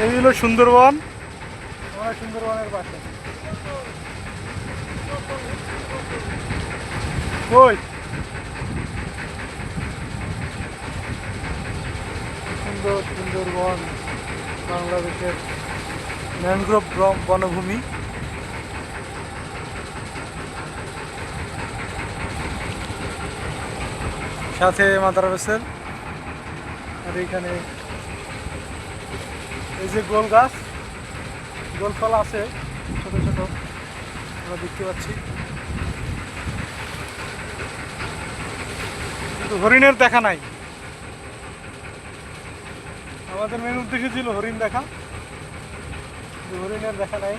এই হলো সুন্দরবন। আমরা সুন্দরবনের পাশে। কই? সুন্দর সুন্দরবন বাংলাদেশের ম্যানগ্রোভ বনভূমি। সাথে মাদার বেসের আর এইখানে এই যে গোল গাছ, গোল ফল আছে, ছোট ছোট, আমরা দেখতে পাচ্ছি। কিন্তু হরিণের দেখা নাই। আমাদের মেন উদ্দেশ্য ছিল হরিণ দেখা। হরিণের দেখা নাই।